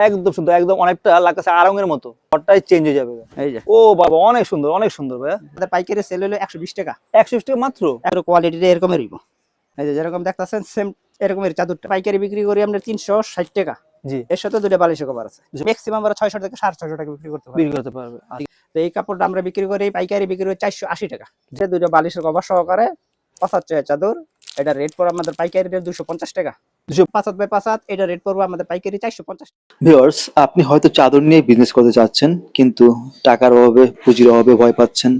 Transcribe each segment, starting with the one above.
একদম সুন্দর একদম অনেকটা লাগতেছে আরঙের মতো। ঘরটাই চেঞ্জ হয়ে যাবে। এই যে। ও বাবা অনেক সুন্দর অনেক সুন্দর ভাইয়া। পাইকারি সেল হলো একশো বিশ টাকা। একশো টাকা মাত্র? একটু কোয়ালিটিটা এরকমের হইব এই যে যেরকম দেখতেছেন সেম এরকমের চাদরটা। পাইকারি বিক্রি করি আমরা তিনশো ষাট টাকা। জি। এর সাথে দুটো বালিশ কভার আছে। ম্যাক্সিমাম আমরা ছয়শো থেকে সাড়ে ছয়শো টাকা বিক্রি করতে পারি বিক্রি করতে পারবে। তো এই কাপড়টা আমরা বিক্রি করি পাইকারি বিক্রি করি চারশো আশি টাকা। যে দুটো বালিশের কভার সহকারে পাঁচাত চাদর এটা রেট পড়ে আমাদের পাইকারি রেট দুশো পঞ্চাশ টাকা। দুশো বাই পাঁচাত এটা রেট পড়বে আমাদের পাইকারি চারশো পঞ্চাশ। ভিউয়ার্স আপনি হয়তো চাদর নিয়ে বিজনেস করতে চাচ্ছেন কিন্তু টাকার অভাবে পুঁজির অভাবে ভয় পাচ্ছেন।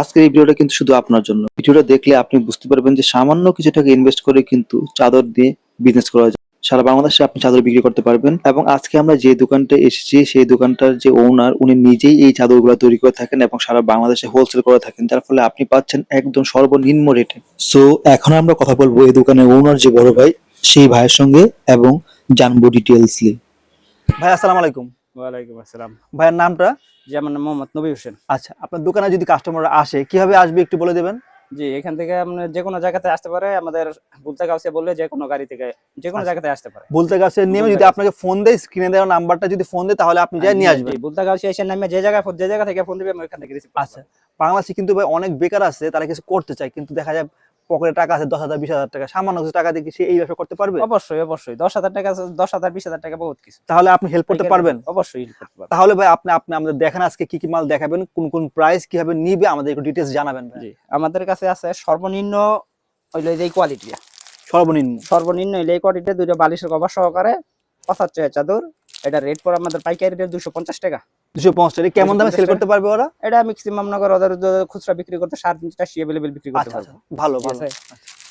আজকের এই ভিডিওটা কিন্তু শুধু আপনার জন্য। ভিডিওটা দেখলে আপনি বুঝতে পারবেন যে সামান্য কিছু টাকা ইনভেস্ট করে কিন্তু চাদর দিয়ে বিজনেস করা যায়। সারা বাংলাদেশে আপনি চাদর বিক্রি করতে পারবেন। এবং আজকে আমরা যে দোকানটা এসেছি সেই দোকানটার যে ওনার উনি নিজেই এই চাদরগুলো তৈরি করে থাকেন এবং সারা বাংলাদেশে হোলসেল করে থাকেন যার ফলে আপনি পাচ্ছেন একদম সর্বনিম্ন রেটে সো এখন আমরা কথা বলব এই দোকানের ওনার যে বড় ভাই। সেই ভাইয়ের সঙ্গে এবং জানব ডিটেলসলি ভাই আসসালামু আলাইকুম। ওয়ালাইকুম আসসালাম। ভাইয়ের নামটা? যেমন মোহাম্মদ নবী হোসেন। আচ্ছা আপনার দোকানে যদি কাস্টমার আসে কীভাবে আসবে একটু বলে দেবেন? জি এখান থেকে আপনার যে কোনো জায়গাতে আসতে পারে। আমাদের বুলতা গাউসে বললে যে কোনো গাড়ি থেকে যে কোনো আচ্ছা। জায়গাতে আসতে পারে। বলতে গেছে নেমে যদি আপনাকে ফোন দেয় স্ক্রিনে দেওয়া নাম্বারটা যদি ফোন দেয় তাহলে আপনি যাই নিয়ে আসবেন। বুলতা গাউসে এসে নামে যে জায়গায় যে জায়গা থেকে ফোন দিবে আমি ওখান থেকে রিসিভ আচ্ছা বাংলাদেশে কিন্তু ভাই অনেক বেকার আছে তারা কিছু করতে চায় কিন্তু দেখা যায় পকেটে টাকা আছে দশ হাজার বিশ হাজার টাকা। সামান্য কিছু টাকা দিয়ে কি সে এই ব্যবসা করতে পারবে? অবশ্যই অবশ্যই। দশ হাজার টাকা দশ হাজার বিশ হাজার টাকা বহুত কিছু। তাহলে আপনি হেল্প করতে পারবেন? অবশ্যই help করতে পারবেন। তাহলে ভাই আপনি আপনি আমাদের দেখেন আজকে কি কি মাল দেখাবেন কোন কোন প্রাইস কীভাবে নিবে আমাদের একটু ডিটেলস জানাবেন ভাই। আমাদের কাছে আছে সর্বনিম্ন হইল এই কোয়ালিটি সর্বনিম্ন। সর্বনিম্ন এই কোয়ালিটি দুটো বালিশের কভার সহকারে পঁচাত্তর টাকা চাদর। এটা রেট পড়ে আমাদের পাইকারি রেট দুশো পঞ্চাশ টাকা। দুশো পঞ্চাশ টাকা কেমন দামে সেল করতে পারবে ওরা? এটা ম্যাক্সিমাম নগর ওদের ওদের খুচরা বিক্রি করতে সাড়ে তিনশো বিক্রি করতে আচ্ছা পারবে। আচ্ছা ভালো ভালো।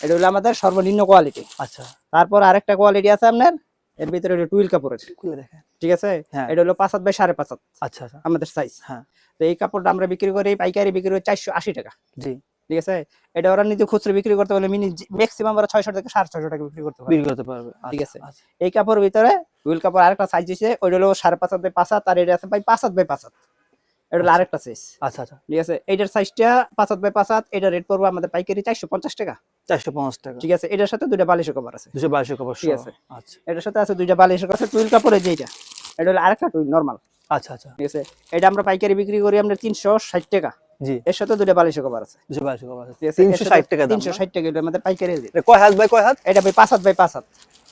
এটা হলো আমাদের সর্বনিম্ন কোয়ালিটি আচ্ছা। তারপর আরেকটা কোয়ালিটি আছে আপনার এর ভিতরে টুইল কাপড় আছে ঠিক আছে? হ্যাঁ। এটা হলো বাই আচ্ছা আচ্ছা। আমাদের সাইজ হ্যাঁ। তো এই কাপড়টা আমরা বিক্রি করি পাইকারি বিক্রি করি চারশো আশি টাকা। জি। ঠিক আছে? এটা ওরা নিজে খুচরো বিক্রি করতে হলে মিনি ম্যাক্সিমাম ওরা ছয়শো থেকে সাড়ে ছয়শো টাকা বিক্রি করতে পারে বিক্রি করতে পারবে। ঠিক আচ্ছা, আছে। আচ্ছা। এই কাপড়ের ভিতরে উইল কাপড় আরেকটা সাইজ দিছে ওইটা হলো সাড়ে পাঁচ হাত বাই পাঁচ হাত আর এটা আছে বাই পাঁচ হাত বাই পাঁচ হাত। এটা হলো আরেকটা সাইজ আচ্ছা আচ্ছা। ঠিক আছে? এইটার সাইজটা পাঁচ হাত বাই পাঁচ হাত এটা রেট পড়বে আমাদের পাইকারি চারশো পঞ্চাশ টাকা। চারশো পঞ্চাশ টাকা। ঠিক আছে? এটার সাথে দুইটা বালিশের কভার আছে। দুশো বাইশশো কাপড় ঠিক আছে। আচ্ছা। এটার সাথে আছে দুইটা বালিশের কাছে টুইল কাপড়ের যেটা এটা। হলো আরেকটা টুইল নর্মাল আচ্ছা আচ্ছা। ঠিক আছে? এটা আমরা পাইকারি বিক্রি করি আমরা তিনশো ষাট টাকা। জি। এর সাথে দুইটা বালিশের কভার আছে। দুশো বাইশশো কাপড় আছে। ঠিক আছে? তিনশো ষাট টাকা দাম তিনশো ষাট টাকা এটা আমাদের পাইকারি rate। কয় হাত বাই কয় হাত? এটা ভাই পাঁচ হাত বাই পাঁচ হাত।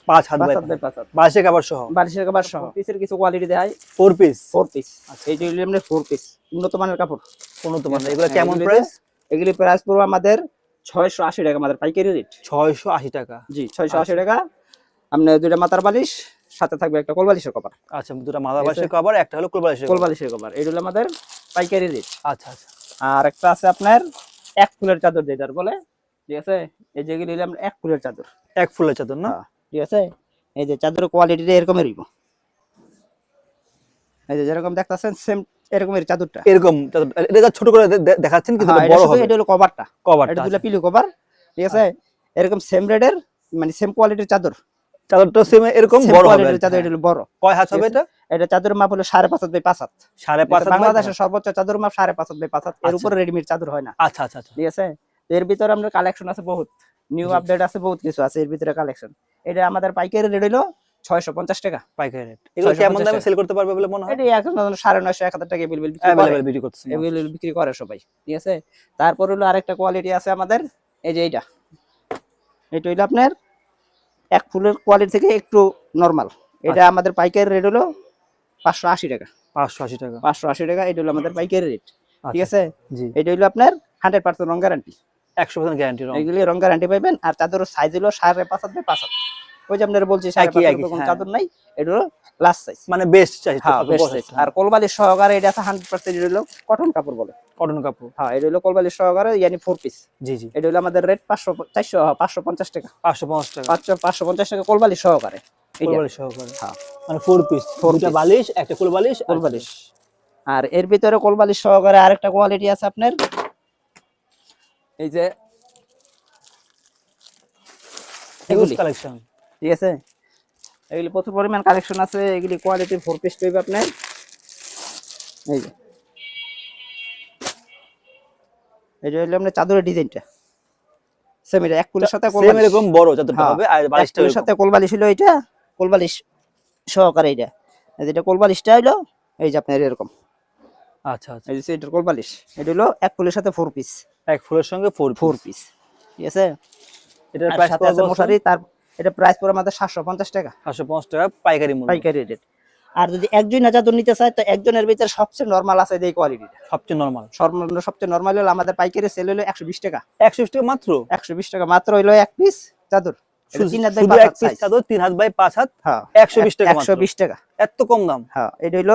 পাঁচ হাত বাই হাত পাঁচ হাত। বাইশে কাপড় সহ? বালিশের কভার সহ। পিসের কিছু কোয়ালিটি দেখায় ফোর পিস ফোর পিস এইটা হলো আমাদের ফোর পিস উন্নত মানের কাপড়। উন্নত মানের। এগুলো হ্যাঁ, কেমন প্রাইস এগুলি প্রাইস পড়বে আমাদের ছয়শো আশি টাকা আমাদের পাইকারি রেট ছয়শো আশি টাকা। জি ছয়শো আশি টাকা। আপনার দুইটা মাথার বালিশ সাথে থাকবে একটা কোল বালিশের কভার। আচ্ছা দুটো মাথা ঠিক আছে। কভার একটা হলো কোল বালিশের কোল বালিশের কভার। এটা হলো আমাদের পাইকারি রেট আচ্ছা আচ্ছা। আর একটা আছে আপনার এক ফুলের চাদর যেটার বলে? ঠিক আছে? এই হলো আমরা এক ফুলের চাদর। এক ফুলের চাদর না? হ্যাঁ, ঠিক আছে? এই যে চাদরের কোয়ালিটিটা এরকমের হইব এই যে যেরকম দেখতেছেন সেম এরকমের চাদরটা। এরকম এটা ছোট করে দেখাচ্ছেন কিন্তু হ্যাঁ, বড় হবে। এটা হলো কভারটা কভার এটা দুটো পিলু কভার ঠিক আছে? এরকম সেম রেডের মানে সেম কোয়ালিটির চাদর। চাদরটা সেম এরকম বড় হবে চাদর হ্যাঁ। এটা হলো বড়। কয় হাত হবে এটা? এটা চাদরের মাপ হলো সাড়ে পাঁচ হাত বাই পাঁচ হাত। সাড়ে পাঁচ বাংলাদেশের সর্বোচ্চ চাদর মাপ সাড়ে পাঁচ হাত বাই পাঁচ হাত। এর আচ্ছা। উপরে রেডিমেড চাদর হয় না। আচ্ছা আচ্ছা আচ্ছা। ঠিক আছে? এর ভিতরে আমাদের কালেকশন আছে বহুত। নিউ আপডেট আছে বহুত কিছু আছে এর ভিতরে কালেকশন এটা আমাদের পাইকারি রেট হলো ছয়শো পঞ্চাশ টাকা। পাইকারি রেট এগুলো কেমন দামে সেল করতে পারবে বলে মনে হয়? এটা এখন সাড়ে নয়শো এক হাজার টাকা বিক্রি এগুলো বিক্রি করে সবাই। ঠিক আছে? তারপর হলো আরেকটা কোয়ালিটি আছে আমাদের। এই যে এইটা। এটা হইল আপনার এক ফুলের কোয়ালিটি থেকে একটু নর্মাল এটা আমাদের পাইকারি রেট হলো পাঁচশো আশি টাকা। পাঁচশো আশি টাকা। পাঁচশো আশি টাকা এটা হলো আমাদের পাইকারি রেট ঠিক আচ্ছা, আছে? জি। এটা হলো আপনার হান্ড্রেড পার্সেন্ট রং গ্যারান্টি একশো পার্সেন্ট গ্যারান্টি রং। এইগুলি রং গ্যারান্টি পাইবেন আর চাদরের সাইজ হলো সাড়ে পাঁচ হাত পাঁচ হাত। ওই যে আপনার বলছি হ্যাঁ। চাদর নাই এটা লাস্ট সাইজ মানে বেস্ট চাই হ্যাঁ বেস্ট সাইজ আর কোলবালি সহকারে এটা আছে হান্ড্রেড পার্সেন্ট এটা হলো কটন কাপড় বলে। কটন কাপড়। হ্যাঁ এটা হলো কোলবালি সহকারে ইয়ানি ফোর পিস জি জি। এটা হলো আমাদের রেট পাঁচশো চারশো পাঁচশো পঞ্চাশ টাকা। পাঁচশো পঞ্চাশ টাকা। পাঁচশো পাঁচশো পঞ্চাশ টাকা কোলবালি সহকারে। এইটা, সহকারে। হ্যাঁ। মানে ফোর পিস দুটা বালিশ একটা কোল বালিশ আর- কোলবালিশ আর এর ভিতরে কোলবালিশ সহকারে আরেকটা কোয়ালিটি আছে আপনার। এই যে এগুলি। কালেকশন ঠিক আছে? এগুলি প্রচুর পরিমাণ কালেকশন আছে। এগুলি কোয়ালিটি ফোর পিস টইবে আপনার। এই যে। এটা হলো আপনার চাদরের ডিজাইনটা। সেম এটা এক ফুলের সাথে কোলবালিশ এরকম বড় চাদরটা হ্যাঁ, হবে আর এক বালিশটা ফুলের সাথে কোলবালিশ হলো এটা। কোলবালিশ সহকারে এটা। যেটা কোলবালিশটা হইল এই যে আপনার এরকম। আচ্ছা আচ্ছা। এই যে এটার কোলবালিশ এটা হলো এক ফুলের সাথে ফোর পিস এক ফুলের সঙ্গে ফোর ফোর পিস ঠিক আছে? এটার প্রাইস সাথে আছে মশারি তার এটা প্রাইস পড়ে আমাদের সাতশো পঞ্চাশ টাকা। সাতশো পঞ্চাশ টাকা পাইকারি মূল্য। পাইকারি রেট আর যদি একজন না চাদর নিতে চায় তো একজনের ভিতরে সবচেয়ে নর্মাল আছে এই কোয়ালিটিটা সবচেয়ে নর্মাল সর্বনিম্ন সবচেয়ে নর্মাল হলো আমাদের পাইকারি সেল হলো একশো বিশ টাকা। একশো বিশ টাকা মাত্র? একশো বিশ টাকা মাত্র হইল এক পিস চাদর এটা শুধু তিন হাত বাই পাঁচ এক হাত পিস। চাদর তিন হাত বাই পাঁচ হাত হ্যাঁ একশো বিশ টাকা একশো বিশ টাকা। এত কম দাম। হ্যাঁ এটা হইল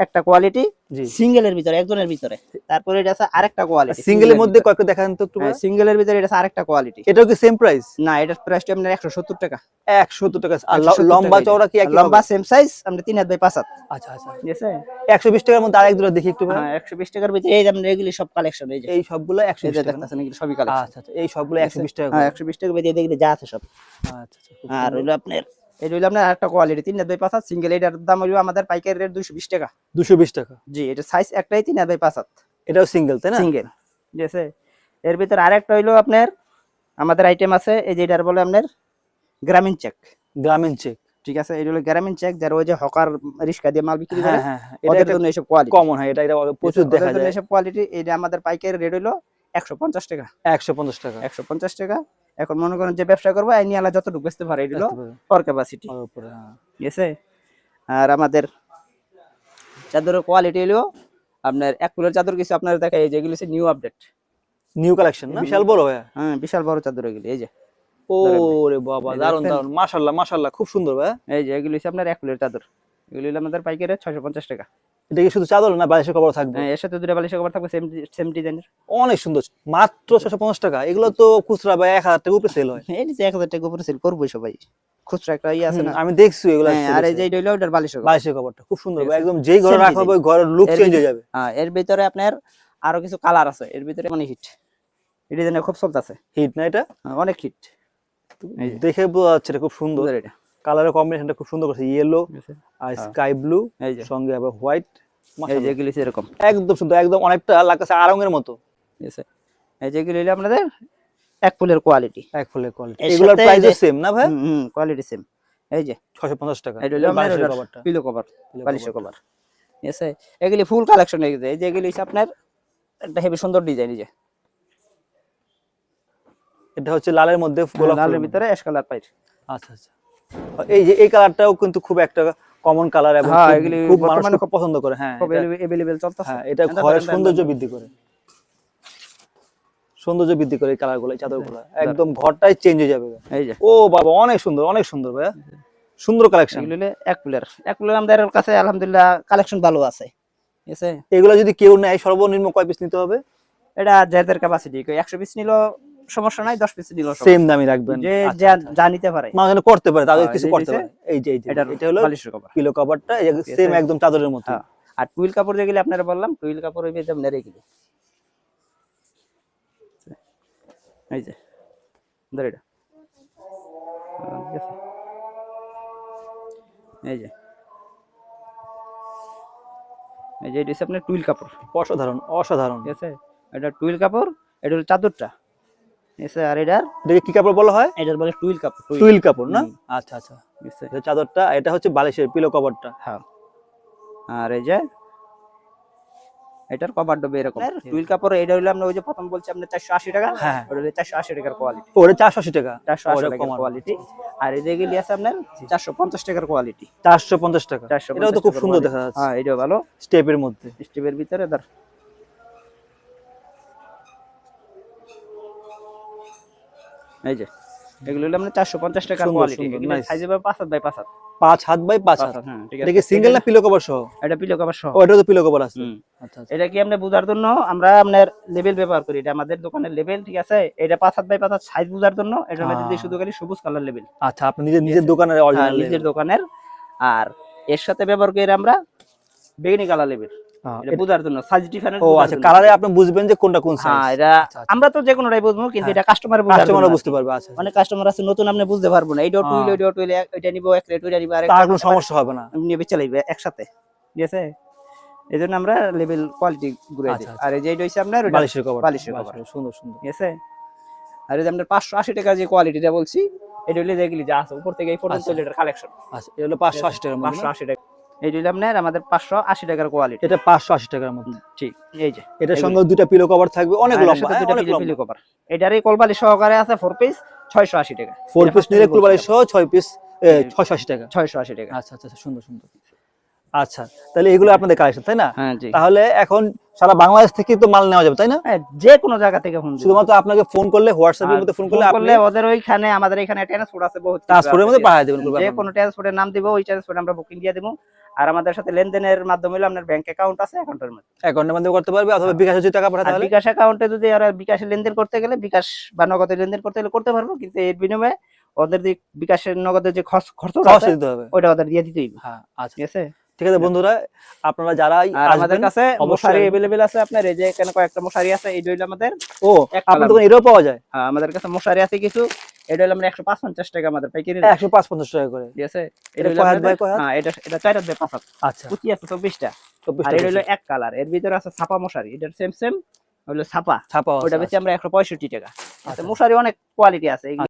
একটা কোয়ালিটি জি। সিঙ্গেলের ভিতরে একজনের ভিতরে। তারপরে এটা আছে আরেকটা কোয়ালিটি সিঙ্গেলের মধ্যে কয়েকটা দেখান তো একটু সিঙ্গেলের ভিতরে এটা আছে আরেকটা কোয়ালিটি এটাও কি সেম প্রাইস না এটার প্রাইসটা আপনার একশো সত্তর টাকা। একশো টাকা। আর লম্বা চওড়া কি। একই লম্বা সেম সাইজ আমরা তিন হাত বাই পাঁচ হাত। আচ্ছা আচ্ছা। ঠিক আছে? একশো বিশ টাকার মধ্যে আরেক দুটো দেখি একটু হ্যাঁ একশো বিশ টাকার ভিতরে এই যে আপনার এগুলি সব কালেকশন এই যে। এই সবগুলো একশো এই বিশ যে টাকা। না? দেখতেছেন এগুলি সবই কালেকশন আচ্ছা আচ্ছা এই সবগুলো একশো বিশ টাকা হ্যাঁ করে। একশো বিশ টাকার ভিতরে দেখলে যা আছে সব। আচ্ছা আচ্ছা আর। হইল আপনার এটা হইল আপনার আরেকটা কোয়ালিটি তিন বাই পাঁচ সিঙ্গেল এটার দাম হইল আমাদের পাইকারি রেট দুইশো বিশ টাকা। দুশো বিশ টাকা। জি এটা সাইজ একটাই তিন বাই পাঁচ এটাও সিঙ্গেল তাই না? সিঙ্গেল ঠিক আছে? এর ভিতরে আরেকটা হইল আপনার আমাদের আইটেম আছে এই যে এটার বলে আপনার গ্রামীণ চেক গ্রামীণ চেক ঠিক আছে? এটা হলো গ্রামীণ চেক যারা ওই যে হকার রিক্সা দিয়ে মাল বিক্রি করে হ্যাঁ হ্যাঁ হ্যাঁ। এটা জন্য এইসব কোয়ালিটি কমন হয় এটা এটা প্রচুর দেখা যায়। এইসব কোয়ালিটি এটা আমাদের পাইকারি রেট হইল একশো পঞ্চাশ টাকা। একশো পঞ্চাশ টাকা। একশো পঞ্চাশ টাকা। এখন মনে করেন যে ব্যবসা করব এই নিয়ে আলা যতটুকু বেচতে পারে হলো পর ক্যাপাসিটি। ঠিক আছে? আর আমাদের চাদরের কোয়ালিটি হলো আপনার এক ফুলের চাদর কিছু আপনার দেখা এই যেগুলো হচ্ছে নিউ আপডেট নিউ কালেকশন না? বিশাল বড় ভাইয়া? হ্যাঁ বিশাল বড় চাদর এগুলি এই যে। ওরে বাবা দারুণ দারুণ মাশাআল্লাহ মাশাআল্লাহ খুব সুন্দর ভাইয়া। এই যে এগুলো হচ্ছে আপনার এক ফুলের চাদর। এগুলো হলো আমাদের পাইকারে ছয়শো পঞ্চাশ টাকা। এটা কি শুধু চাদর না বালিশের কভার থাকবে? হ্যাঁ, এর সাথে দুটো বালিশ কভার থাকবে সেম সেম ডিজাইনের অনেক সুন্দর। মাত্র ছশো পঞ্চাশ টাকা। এগুলো তো খুচরা বা এক হাজার টাকা উপরে সেল হয়। এই যে এক হাজার টাকা উপরে সেল করবোই সবাই। খুচরা একটা ইয়ে আছে না? আমি দেখছি এগুলো হ্যাঁ, আর এই যে এটা হলো ওটার বালিশ cover। বালিশের কভারটা খুব সুন্দর। একদম যেই ঘরে Same রাখা হবে ঘরের লুক চেঞ্জ হয়ে যাবে। হ্যাঁ এর ভিতরে আপনার আরও কিছু কালার আছে। এর ভিতরে মানে হিট এই ডিজাইনে খুব চলতেছে হিট না এটা? অনেক হিট দেখে বোঝা যাচ্ছে এটা খুব সুন্দর। এটা। কালারের কম্বিনেশনটা খুব সুন্দর করছে। ইয়েলো আর হ্যাঁ। স্কাই ব্লু এই যে। সঙ্গে আবার হোয়াইট এই যে এরকম একদম সুন্দর একদম অনেকটা লাগছে আরঙের মতো। ঠিক আছে। এই যে হলো আপনাদের এক ফুলের কোয়ালিটি এক ফুলের কোয়ালিটি এগুলোর সাথে এই প্রাইসও যে- সেম না ভাই? হুম হুম কোয়ালিটি সেম এই যে ছশো পঞ্চাশ টাকা। এটা হলো আপনার বালিশের ওটার কভারটা পিলো কভার বালিশের কভার ঠিক আছে। এগুলি ফুল কালেকশন এই যে এগুলি আপনার একটা হেভি সুন্দর ডিজাইন এই যে। এটা হচ্ছে লালের মধ্যে গোলাপ লালের ভিতরে অ্যাশ কালার পাই আচ্ছা আচ্ছা। এই যে এই কালারটাও কিন্তু খুব একটা কমন কালার এবং হ্যাঁ, খুব- এগুলি খুব মানুষ খুব পছন্দ করে হ্যাঁ এটা- চলতেছে। হ্যাঁ এটা ঘরের সৌন্দর্য বৃদ্ধি করে। সৌন্দর্য বৃদ্ধি করে এই কালারগুলো এই চাদরগুলো। একদম ঘরটাই চেঞ্জ হয়ে যাবে। এই যে। ও বাবা অনেক সুন্দর অনেক সুন্দর ভাইয়া। সুন্দর কালেকশন এক প্লেয়ার এক প্লেয়ার আমাদের কাছে আলহামদুলিল্লাহ কালেকশন ভালো আছে। এগুলো যদি কেউ নেয় সর্বনিম্ন কয় পিস নিতে হবে? এটা যাদের ক্যাপাসিটি একশো পিস নিল সমস্যা নাই দশ পিস নিল সেম দামই রাখবেন। যে আচ্ছা, যা আচ্ছা। নিতে পারে। মা যেন করতে পারে তাদের হ্যাঁ, কিছু করতে পারে। এই যে এটা হলো বালিশের কভার। কিলো কভারটা। সেম একদম চাদরের মতো। হ্যাঁ। আর টুইল কাপড় যেগুলি আপনারা বললাম টুইল কাপড় ওই বেদম নেড়ে গেলি এই যে ধর এটা। হ্যাঁ। এই যে। এই যে এটা আপনার টুইল কাপড়। অসাধারণ অসাধারণ। ঠিক আছে? এটা টুইল কাপড় এটা হলো চাদরটা। আর এটার? এটাকে কি কাপড় বলা হয়? এটার বলে টুইল কাপড় টুইল। টুইল কাপড় না? আচ্ছা আচ্ছা। এটা চাদরটা এটা হচ্ছে বালিশের পিলো কভারটা। হ্যাঁ। আর এই যে এটার কভার ডবে এরকম। টুইল কাপড় এটা আমরা ওই যে প্রথম বলছি আপনার চারশো আশি টাকা? হ্যাঁ। ওটা হলো চারশো আশি টাকার কোয়ালিটি ওটা চারশো আশি টাকা। চারশো টাকার কোয়ালিটি আর এই আছে আপনার চারশো পঞ্চাশ টাকার কোয়ালিটি চারশো পঞ্চাশ টাকা। চারশো এটাও তো খুব সুন্দর দেখা যাচ্ছে। হ্যাঁ এটাও ভালো। স্টেপের মধ্যে। স্টিভের ভিতরে এই যে এগুলো হলো আপনার চারশো পঞ্চাশ টাকার কোয়ালিটি সাইজ হবে পাঁচ হাত বাই পাঁচ হাত। পাঁচ হাত বাই পাঁচ হাত। হ্যাঁ ঠিক এটা আছে। কি সিঙ্গেল না পিলো কভার সহ? এটা পিলো কভার সহ। ও এটা তো পিলো কভার আছে। আচ্ছা আচ্ছা। এটা কি আমরা বোঝার জন্য আমরা আপনার লেভেল ব্যবহার করি? এটা আমাদের দোকানের লেভেল ঠিক আছে? এটা পাঁচ হাত বাই পাঁচ হাত সাইজ বোঝার জন্য এটার মধ্যে দিয়ে শুধু খালি সবুজ কালার লেভেল আচ্ছা আপনি নিজের নিজের দোকানের অরিজিনাল নিজের দোকানের। আর এর সাথে ব্যবহার করি আমরা বেগুনি কালার লেভেল এটা বোঝার জন্য সাইজ ডিফারেন্স ও আচ্ছা কালারে আপনি বুঝবেন যে কোনটা কোন হ্যাঁ এটা আচ্ছা, আচ্ছা। আমরা তো যে কোনোটাই বুঝব কিন্তু হ্যাঁ। এটা কাস্টমার বোঝার কাস্টমারও বুঝতে পারবে আচ্ছা অনেক কাস্টমার আছে নতুন আপনি বুঝতে পারব না। এইটাও টুইল। ওইটাও টুইল এটা নিব এক রেট ওইটা নিব আরেক তার কোনো সমস্যা হবে না। নিয়ে বেচে লাগবে একসাথে। ঠিক আছে? এই জন্য আমরা লেভেল কোয়ালিটি ঘুরে দিই। আর এই যে এটা হচ্ছে আপনার বালিশের কভার বালিশের cover। সুন্দর সুন্দর। ঠিক আছে? আর এই যে টাকা কোয়ালিটিটা বলছি এটা দেখলি যা আছে উপর থেকে এই পর্যন্ত। কালেকশন আচ্ছা এটা হলো টাকার মধ্যে টাকা। এই আপনার আমাদের পাঁচশো আশি টাকার কোয়ালিটি এটা পাঁচশো আশি টাকার মধ্যে। ঠিক এই যে। এটার এগুলো। সঙ্গে দুইটা পিলো কভার থাকবে অনেক লম্বা হ্যাঁ, পিলি পিলি কভার এটারই কলবালি সহকারে আছে ফোর পিস ছয়শো আশি টাকা। ফোর পিস নিলে সহ ছয় পিস। ছয়শো আশি টাকা। ছয়শো আশি টাকা। আচ্ছা আচ্ছা আচ্ছা, সুন্দর সুন্দর। আচ্ছা তাহলে এগুলো আপনাদের কালেকশন তাই না? হ্যাঁ তাহলে এখন সারা বাংলাদেশ থেকে তো মাল নেওয়া যাবে তাই না? হ্যাঁ, যে কোনো জায়গা থেকে ফোন শুধুমাত্র আপনাকে ফোন করলে হোয়াটসঅ্যাপের মধ্যে ফোন করলে আপনি ওদের ওইখানে আমাদের এখানে ট্রান্সপোর্ট আছে বহুত ট্রান্সপোর্টের মধ্যে পাঠিয়ে দেবেন যে কোনো ট্রান্সপোর্টের নাম দিব ওই ট্রান্সপোর্ট আমরা বুকিং দিয়ে দিব। আর আমাদের সাথে লেনদেনের মাধ্যমে হলো আপনার ব্যাংক অ্যাকাউন্ট আছে অ্যাকাউন্টের মধ্যে। অ্যাকাউন্টের মাধ্যমে করতে পারবে অথবা বিকাশে যদি টাকা পাঠায় আর বিকাশ অ্যাকাউন্টে যদি ওরা বিকাশে লেনদেন করতে গেলে বিকাশ বা নগদে লেনদেন করতে গেলে করতে পারব কিন্তু এর বিনিময়ে ওদের যে বিকাশের নগদের যে খরচ খরচ দিতে হবে। ওইটা ওদের দিয়ে দিতেই। হ্যাঁ আচ্ছা। ঠিক আছে? ঠিক আছে বন্ধুরা আপনারা যারা আমাদের কাছে মশারি। অ্যাভেলেবেল আছে আপনার এই যে এখানে কয়েকটা মশারি আছে এই হইল আমাদের ও কালার। দোকানে এটাও পাওয়া যায়? হ্যাঁ, আমাদের কাছে মশারি আছে কিছু এটা হলো আমরা একশো পাঁচ পঞ্চাশ টাকা আমাদের পাইকারি rate, একশো পাঁচ পঞ্চাশ টাকা করে। ঠিক আছে? এটা কয় বাই কয়? হ্যাঁ এটা এটা চার হাত বাই পাঁচ হাত। আচ্ছা। কুচি আছে চব্বিশটা। চব্বিশ আর এটা হলো এক কালার। এর ভিতরে আছে ছাপা মশারি। এটার সেম সেম হলো ছাপা। ছাপা ওটা বেশি আমরা একশো পঁয়ষট্টি টাকা। আচ্ছা। মশারি অনেক কোয়ালিটি আছে।